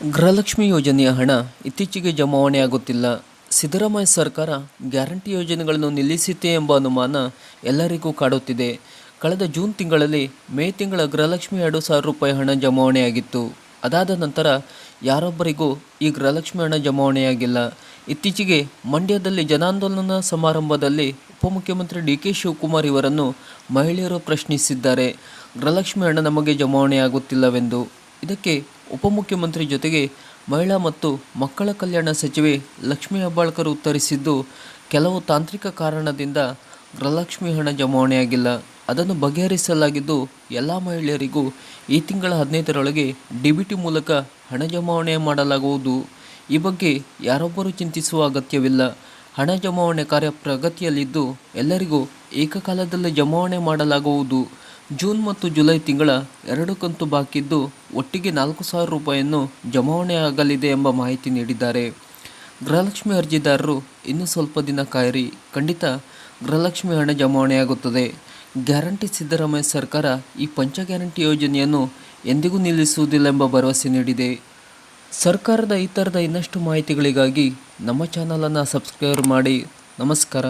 ಗೃಹಲಕ್ಷ್ಮಿ ಯೋಜನೆಯ ಹಣ ಇತ್ತೀಚೆಗೆ ಜಮಾವಣೆಯಾಗುತ್ತಿಲ್ಲ ಸಿದ್ದರಾಮಯ್ಯ ಸರ್ಕಾರ ಗ್ಯಾರಂಟಿ ಯೋಜನೆಗಳನ್ನು ನಿಲ್ಲಿಸಿತೆ ಎಂಬ ಅನುಮಾನ ಎಲ್ಲರಿಗೂ ಕಾಡುತ್ತಿದೆ. ಕಳೆದ ಜೂನ್ ತಿಂಗಳಲ್ಲಿ ಮೇ ತಿಂಗಳ ಗೃಹಲಕ್ಷ್ಮಿ ಎರಡು ಸಾವಿರ ರೂಪಾಯಿ ಹಣ ಜಮಾವಣೆಯಾಗಿತ್ತು. ಅದಾದ ನಂತರ ಯಾರೊಬ್ಬರಿಗೂ ಈ ಗೃಹಲಕ್ಷ್ಮಿ ಹಣ ಜಮಾವಣೆಯಾಗಿಲ್ಲ. ಇತ್ತೀಚೆಗೆ ಮಂಡ್ಯದಲ್ಲಿ ಜನಾಂದೋಲನ ಸಮಾರಂಭದಲ್ಲಿ ಉಪಮುಖ್ಯಮಂತ್ರಿ ಡಿ ಕೆ ಶಿವಕುಮಾರ್ ಇವರನ್ನು ಮಹಿಳೆಯರು ಪ್ರಶ್ನಿಸಿದ್ದಾರೆ. ಗೃಹಲಕ್ಷ್ಮಿ ಹಣ ನಮಗೆ ಜಮಾವಣೆಯಾಗುತ್ತಿಲ್ಲವೆಂದು. ಇದಕ್ಕೆ ಉಪಮುಖ್ಯಮಂತ್ರಿ ಜೊತೆಗೆ ಮಹಿಳಾ ಮತ್ತು ಮಕ್ಕಳ ಕಲ್ಯಾಣ ಸಚಿವೆ ಲಕ್ಷ್ಮೀ ಹೆಬ್ಬಾಳ್ಕರ್ ಉತ್ತರಿಸಿದ್ದು, ಕೆಲವು ತಾಂತ್ರಿಕ ಕಾರಣದಿಂದ ಗೃಹಲಕ್ಷ್ಮಿ ಹಣ ಜಮಾವಣೆಯಾಗಿಲ್ಲ. ಅದನ್ನು ಬಗೆಹರಿಸಲಾಗಿದ್ದು, ಎಲ್ಲ ಮಹಿಳೆಯರಿಗೂ ಈ ತಿಂಗಳ ಹದಿನೈದರೊಳಗೆ ಡಿ ಬಿ ಟಿ ಮೂಲಕ ಹಣ ಜಮಾವಣೆ ಮಾಡಲಾಗುವುದು. ಈ ಬಗ್ಗೆ ಯಾರೊಬ್ಬರೂ ಚಿಂತಿಸುವ ಅಗತ್ಯವಿಲ್ಲ. ಹಣ ಜಮಾವಣೆ ಕಾರ್ಯ ಪ್ರಗತಿಯಲ್ಲಿದ್ದು, ಎಲ್ಲರಿಗೂ ಏಕಕಾಲದಲ್ಲಿ ಜಮಾವಣೆ ಮಾಡಲಾಗುವುದು. ಜೂನ್ ಮತ್ತು ಜುಲೈ ತಿಂಗಳ ಎರಡು ಕಂತು ಬಾಕಿದ್ದು ಒಟ್ಟಿಗೆ ನಾಲ್ಕು ಸಾವಿರ ರೂಪಾಯಿಯನ್ನು ಜಮಾವಣೆ ಆಗಲಿದೆ ಎಂಬ ಮಾಹಿತಿ ನೀಡಿದ್ದಾರೆ. ಗೃಹಲಕ್ಷ್ಮಿ ಅರ್ಜಿದಾರರು ಇನ್ನೂ ಸ್ವಲ್ಪ ದಿನ ಕಾಯಿರಿ. ಖಂಡಿತ ಗೃಹಲಕ್ಷ್ಮಿ ಹಣ ಜಮಾವಣೆಯಾಗುತ್ತದೆ. ಗ್ಯಾರಂಟಿ ಸಿದ್ದರಾಮಯ್ಯ ಸರ್ಕಾರ ಈ ಪಂಚ ಗ್ಯಾರಂಟಿ ಯೋಜನೆಯನ್ನು ಎಂದಿಗೂ ನಿಲ್ಲಿಸುವುದಿಲ್ಲ ಎಂಬ ಭರವಸೆ ನೀಡಿದೆ. ಸರ್ಕಾರದ ಈ ಥರದ ಇನ್ನಷ್ಟು ಮಾಹಿತಿಗಳಿಗಾಗಿ ನಮ್ಮ ಚಾನಲನ್ನು ಸಬ್ಸ್ಕ್ರೈಬ್ ಮಾಡಿ. ನಮಸ್ಕಾರ.